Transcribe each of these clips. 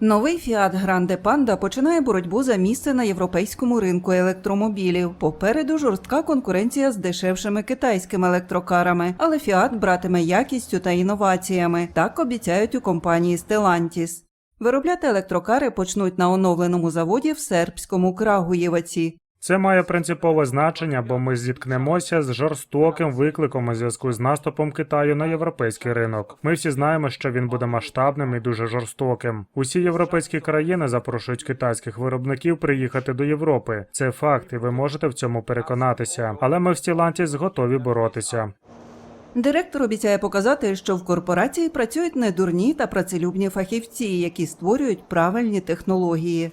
Новий Fiat Grande Panda починає боротьбу за місце на європейському ринку електромобілів. Попереду жорстка конкуренція з дешевшими китайськими електрокарами, але Fiat братиме якістю та інноваціями. Так обіцяють у компанії Stellantis. Виробляти електрокари почнуть на оновленому заводі в сербському Крагуєваці. Це має принципове значення, бо ми зіткнемося з жорстоким викликом у зв'язку з наступом Китаю на європейський ринок. Ми всі знаємо, що він буде масштабним і дуже жорстоким. Усі європейські країни запрошують китайських виробників приїхати до Європи. Це факт, і ви можете в цьому переконатися. Але ми в Стілантіс готові боротися. Директор обіцяє показати, що в корпорації працюють недурні та працелюбні фахівці, які створюють правильні технології.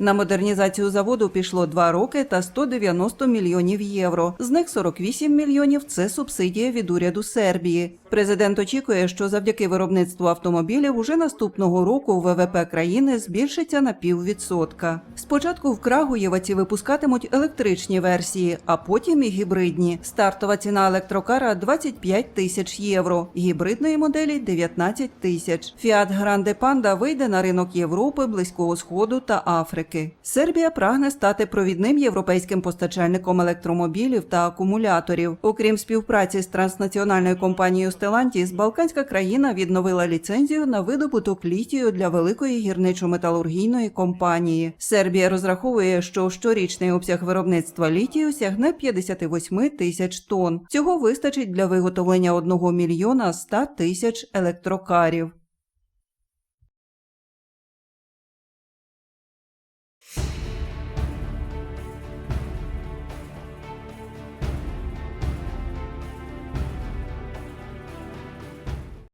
На модернізацію заводу пішло 2 роки та 190 мільйонів євро. З них 48 мільйонів це субсидія від уряду Сербії. Президент очікує, що завдяки виробництву автомобілів уже наступного року ВВП країни збільшиться на піввідсотка. Спочатку в Крагуєваці випускатимуть електричні версії, а потім і гібридні. Стартова ціна електрокара 25 тисяч євро, гібридної моделі 19 тисяч. Fiat Grande Panda вийде на ринок Європи, Близького Сходу та Африки. Сербія прагне стати провідним європейським постачальником електромобілів та акумуляторів. Окрім співпраці з транснаціональною компанією Stellantis, Балканська країна відновила ліцензію на видобуток літію для великої гірничо-металургійної компанії. Сербія розраховує, що щорічний обсяг виробництва літію сягне 58 тисяч тонн. Цього вистачить для виготовлення 1 мільйона 100 тисяч електрокарів.